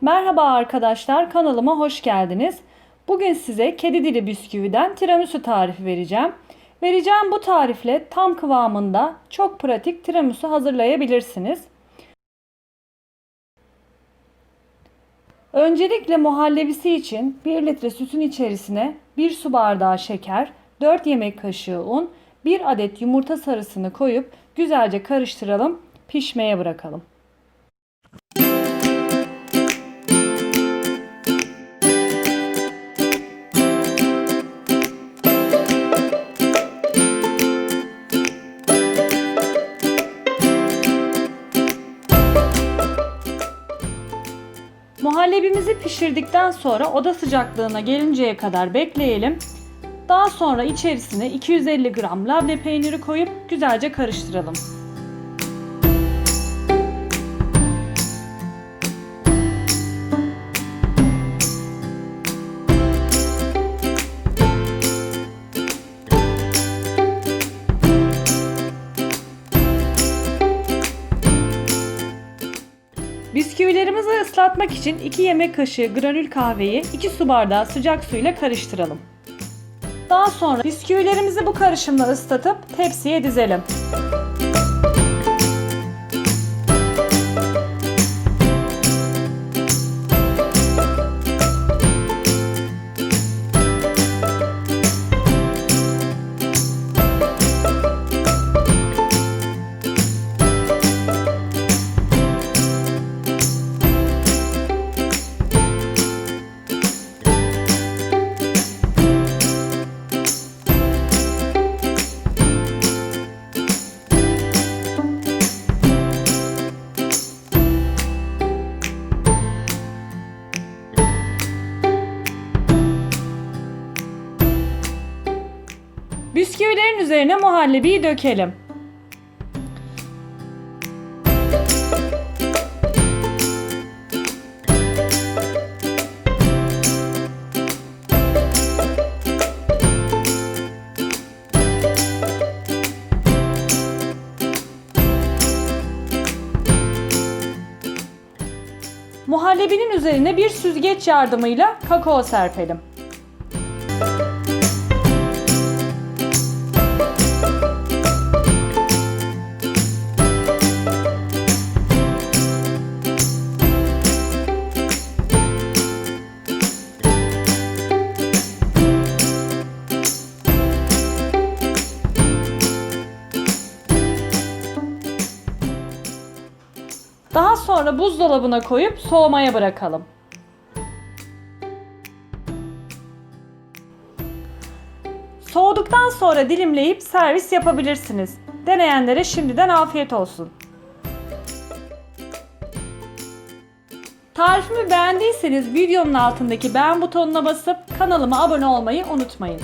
Merhaba arkadaşlar, kanalıma hoş geldiniz. Bugün size kedi dili bisküviden tiramisu tarifi vereceğim. Vereceğim bu tarifle tam kıvamında çok pratik tiramisu hazırlayabilirsiniz. Öncelikle muhallebisi için 1 litre sütün içerisine 1 su bardağı şeker, 4 yemek kaşığı un, 1 adet yumurta sarısını koyup güzelce karıştıralım, pişmeye bırakalım. Muhallebimizi pişirdikten sonra oda sıcaklığına gelinceye kadar bekleyelim. Daha sonra içerisine 250 gram labne peyniri koyup güzelce karıştıralım. Bisküvilerimizi ıslatmak için 2 yemek kaşığı granül kahveyi 2 su bardağı sıcak suyla karıştıralım. Daha sonra bisküvilerimizi bu karışımla ıslatıp tepsiye dizelim. Bisküvilerin üzerine muhallebiyi dökelim. Muhallebinin üzerine bir süzgeç yardımıyla kakao serpelim. Daha sonra buzdolabına koyup soğumaya bırakalım. Soğuduktan sonra dilimleyip servis yapabilirsiniz. Deneyenlere şimdiden afiyet olsun. Tarifimi beğendiyseniz videonun altındaki beğen butonuna basıp kanalıma abone olmayı unutmayın.